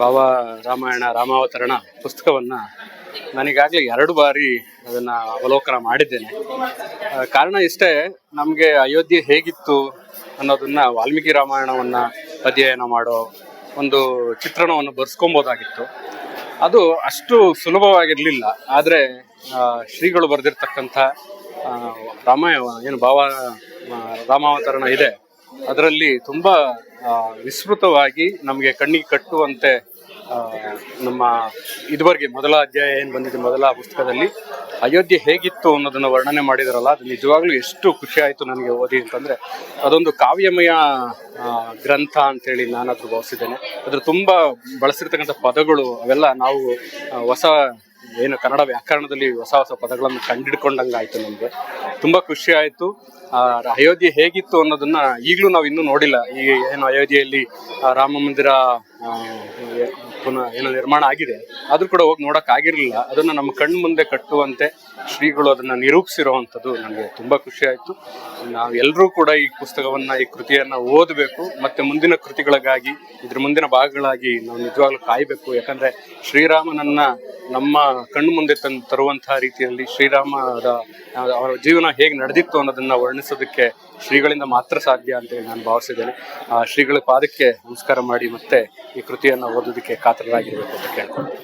ಭಾವ ರಾಮಾಯಣ, ರಾಮಾವತರಣ ಪುಸ್ತಕವನ್ನ ನಾನೀಗಾಗಲೇ ಎರಡು ಬಾರಿ ಅದನ್ನ ಅವಲೋಕನ ಮಾಡಿದ್ದೇನೆ. ಕಾರಣ ಇಷ್ಟೇ, ನಮಗೆ ಅಯೋಧ್ಯೆ ಹೇಗಿತ್ತು ಅನ್ನೋದನ್ನ ವಾಲ್ಮೀಕಿ ರಾಮಾಯಣವನ್ನ ಅಧ್ಯಯನ ಮಾಡೋ ಒಂದು ಚಿತ್ರಣವನ್ನು ಬರ್ಸ್ಕೊಬೋದಾಗಿತ್ತು. ಅದು ಅಷ್ಟು ಸುಲಭವಾಗಿರಲಿಲ್ಲ. ಆದರೆ ಶ್ರೀಗಳು ಬರೆದಿರ್ತಕ್ಕಂಥ ರಾಮಾಯಣ, ಏನು ಭಾವ ರಾಮಾವತರಣ ಇದೆ. ಅದರಲ್ಲಿ ತುಂಬ ವಿಸ್ತೃತವಾಗಿ ನಮಗೆ ಕಣ್ಣಿಗೆ ಕಟ್ಟುವಂತೆ ನಮ್ಮ ಇದುವರೆಗೆ ಮೊದಲ ಅಧ್ಯಾಯ ಏನು ಬಂದಿದೆ, ಮೊದಲ ಪುಸ್ತಕದಲ್ಲಿ, ಅಯೋಧ್ಯೆ ಹೇಗಿತ್ತು ಅನ್ನೋದನ್ನು ವರ್ಣನೆ ಮಾಡಿದಾರಲ್ಲ, ಅದು ನಿಜವಾಗ್ಲೂ ಎಷ್ಟು ಖುಷಿ ಆಯಿತು ನನಗೆ ಓದಿ ಅಂತಂದರೆ, ಅದೊಂದು ಕಾವ್ಯಮಯ ಗ್ರಂಥ ಅಂತೇಳಿ ನಾನಾದ್ರೂ ಭಾವಿಸಿದ್ದೇನೆ. ಅದ್ರ ತುಂಬ ಬಳಸಿರ್ತಕ್ಕಂಥ ಪದಗಳು ಅವೆಲ್ಲ ನಾವು ಹೊಸ ಏನು ಕನ್ನಡ ವ್ಯಾಕರಣದಲ್ಲಿ ಹೊಸ ಹೊಸ ಪದಗಳನ್ನು ಕಂಡಿಡ್ಕೊಂಡಂಗೆ ಆಯ್ತು ನಮಗೆ. ತುಂಬ ಖುಷಿ ಆಯಿತು. ಅಯೋಧ್ಯೆ ಹೇಗಿತ್ತು ಅನ್ನೋದನ್ನ ಈಗಲೂ ನಾವು ಇನ್ನೂ ನೋಡಿಲ್ಲ. ಈ ಏನು ಅಯೋಧ್ಯೆಯಲ್ಲಿ ರಾಮ ಮಂದಿರ ಪುನಃ ಏನು ನಿರ್ಮಾಣ ಆಗಿದೆ. ಆದ್ರೂ ಕೂಡ ಹೋಗಿ ನೋಡಕ್ ಆಗಿರ್ಲಿಲ್ಲ. ಅದನ್ನ ನಮ್ಮ ಕಣ್ಣು ಮುಂದೆ ಕಟ್ಟುವಂತೆ ಶ್ರೀಗಳು ಅದನ್ನ ನಿರೂಪಿಸಿರುವಂಥದ್ದು ನನಗೆ ತುಂಬಾ ಖುಷಿ ಆಯ್ತು. ನಾವು ಎಲ್ಲರೂ ಕೂಡ ಈ ಪುಸ್ತಕವನ್ನ, ಈ ಕೃತಿಯನ್ನ ಓದಬೇಕು, ಮತ್ತೆ ಮುಂದಿನ ಕೃತಿಗಳಿಗಾಗಿ, ಇದ್ರ ಮುಂದಿನ ಭಾಗಗಳಾಗಿ ನಾವು ನಿಜವಾಗ್ಲೂ ಕಾಯಬೇಕು. ಯಾಕಂದ್ರೆ ಶ್ರೀರಾಮನನ್ನ ನಮ್ಮ ಕಣ್ಣು ಮುಂದೆ ತಂದು ತರುವಂತಹ ರೀತಿಯಲ್ಲಿ ಶ್ರೀರಾಮದ, ಅವರ ಜೀವನ ಹೇಗೆ ನಡೆದಿತ್ತು ಅನ್ನೋದನ್ನ ವರ್ಣಿಸೋದಕ್ಕೆ ಶ್ರೀಗಳಿಂದ ಮಾತ್ರ ಸಾಧ್ಯ ಅಂತೇಳಿ ನಾನು ಭಾವಿಸಿದ್ದೇನೆ. ಆ ಶ್ರೀಗಳ ಪಾದಕ್ಕೆ ನಮಸ್ಕಾರ ಮಾಡಿ ಮತ್ತೆ ಈ ಕೃತಿಯನ್ನ ಓದೋದಕ್ಕೆ ಕಾತರರಾಗಿರ್ಬೇಕು ಅಂತ ಕೇಳ್ಕೊಂಡು